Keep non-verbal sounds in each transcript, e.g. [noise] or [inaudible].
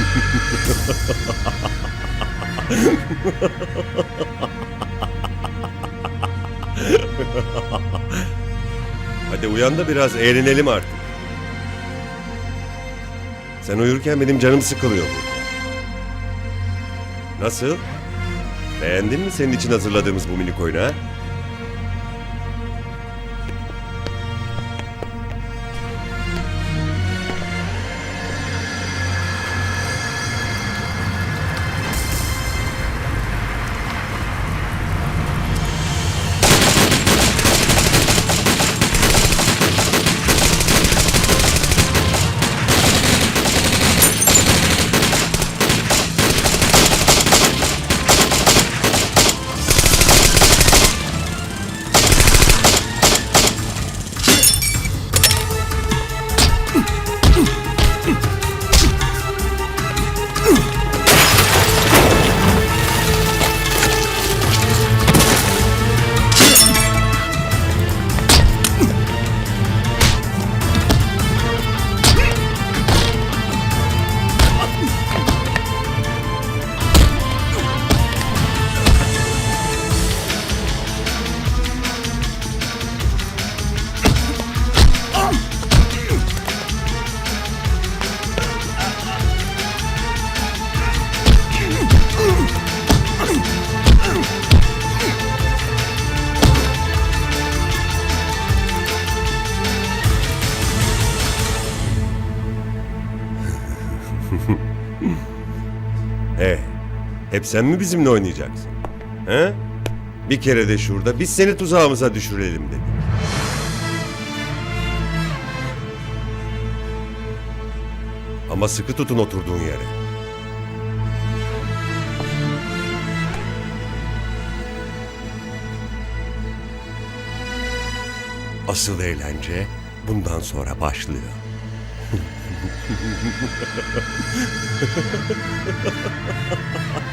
[laughs] Hadi uyan da biraz eğlenelim artık. Sen uyurken benim canım sıkılıyor burada. Nasıl? Beğendin mi senin için hazırladığımız bu minik oyunu ha? Hep sen mi bizimle oynayacaksın? He? Bir kere de şurada biz seni tuzağımıza düşürelim dedik. Ama sıkı tutun oturduğun yere. Asıl eğlence bundan sonra başlıyor. [laughs]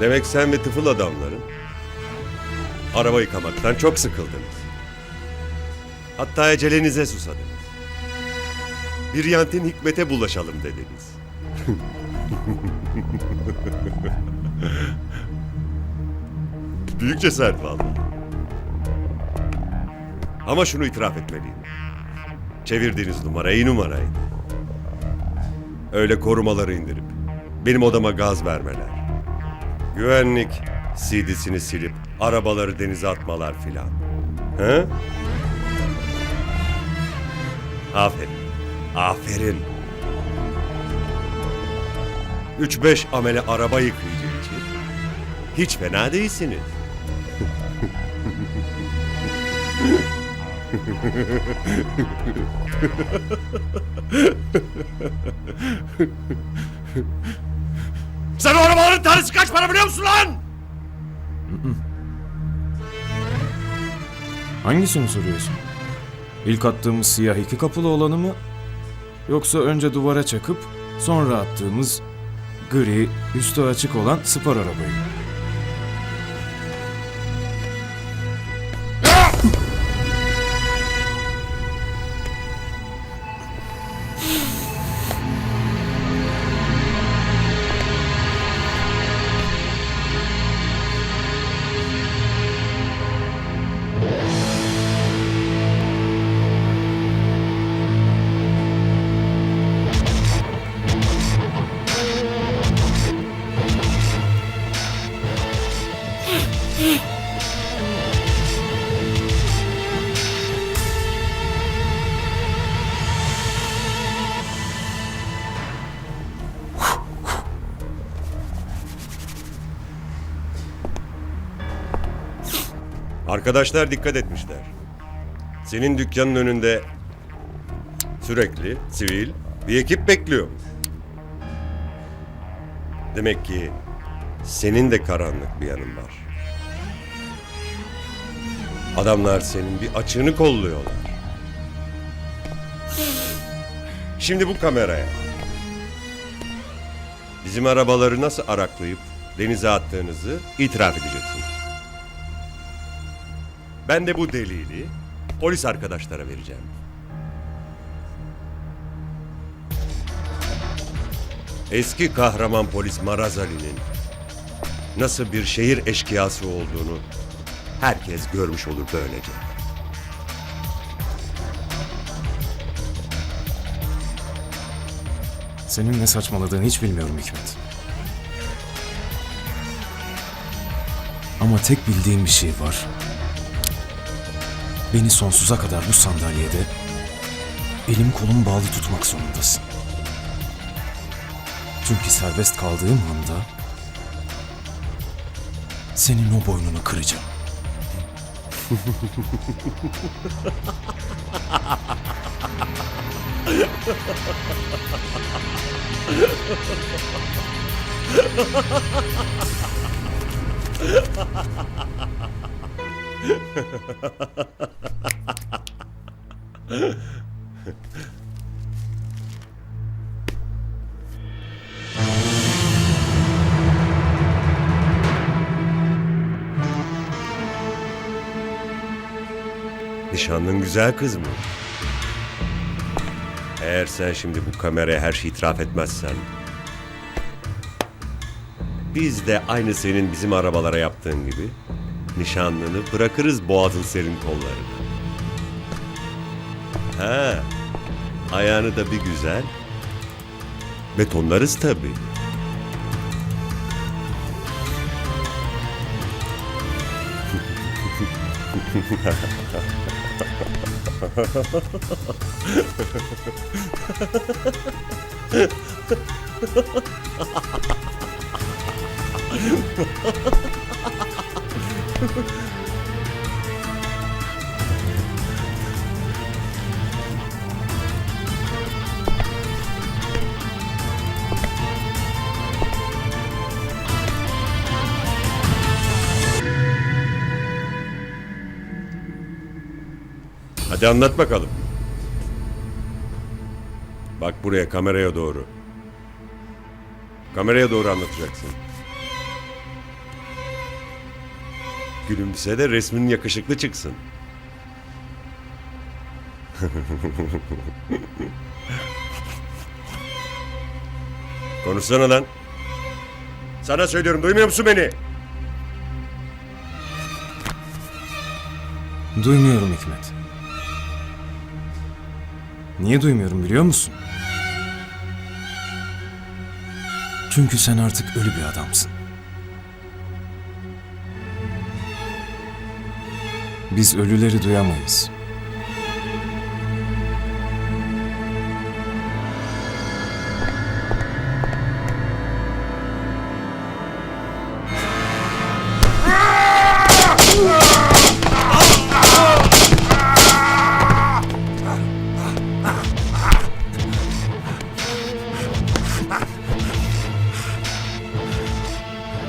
Demek sen ve tıfıl adamların araba yıkamaktan çok sıkıldınız. Hatta ecelinize susadınız. Bir yantin hikmete bulaşalım dediniz. [laughs] Büyük cesaret vallahi. Ama şunu itiraf etmeliyim. Çevirdiğiniz numara iyi numaraydı. Öyle korumaları indirip benim odama gaz vermeler. Güvenlik CD'sini silip arabaları denize atmalar filan. He? Aferin. Aferin. 3-5 amele araba yıkayıcı için hiç fena değilsiniz. Sen o arabaların tanesi kaç para biliyor musun lan? Hangisini soruyorsun? İlk attığımız siyah iki kapılı olanı mı? Yoksa önce duvara çakıp sonra attığımız gri, üstü açık olan spor arabayı mı? Arkadaşlar dikkat etmişler. Senin dükkanın önünde sürekli sivil bir ekip bekliyormuş. Demek ki senin de karanlık bir yanın var. Adamlar senin bir açığını kolluyorlar. Şimdi bu kameraya. Bizim arabaları nasıl araklayıp denize attığınızı itiraf edeceksin. Ben de bu delili polis arkadaşlara vereceğim. Eski kahraman polis Marazali'nin nasıl bir şehir eşkıyası olduğunu herkes görmüş olur böylece. Senin ne saçmaladığını hiç bilmiyorum Hikmet. Ama tek bildiğim bir şey var. Beni sonsuza kadar bu sandalyede elim kolum bağlı tutmak zorundasın. Çünkü serbest kaldığım anda senin o boynunu kıracağım. [laughs] Nişanlın güzel kız mı? Eğer sen şimdi bu kameraya her şeyi itiraf etmezsen... Biz de aynı senin bizim arabalara yaptığın gibi nişanlını bırakırız boğazın serin kollarına. Ha, ayağını da bir güzel betonlarız tabii. [laughs] Hadi anlat bakalım. Bak buraya kameraya doğru. Kameraya doğru anlatacaksın. Gülümse de resmin yakışıklı çıksın. [laughs] Konuşsana lan. Sana söylüyorum duymuyor musun beni? Duymuyorum Hikmet. Niye duymuyorum biliyor musun? Çünkü sen artık ölü bir adamsın. Biz ölüleri duyamayız.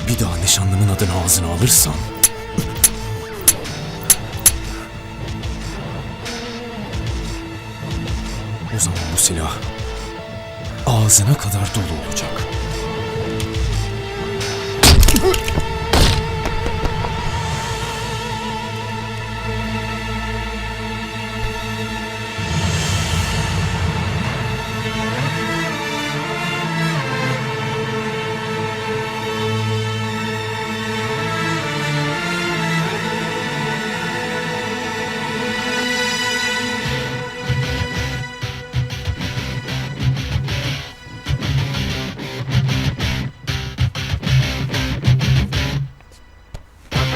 Bir daha nişanlımın adını ağzına alırsan... O zaman bu silah ağzına kadar dolu olacak.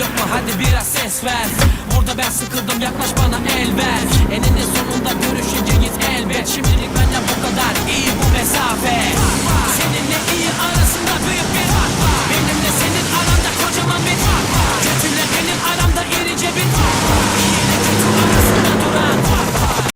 yok mu hadi biraz ses ver. Burada ben sıkıldım yaklaş bana el ver. Eninde sonunda görüşeceğiz elbet. Şimdilik benden bu kadar iyi bu mesafe. Seninle iyi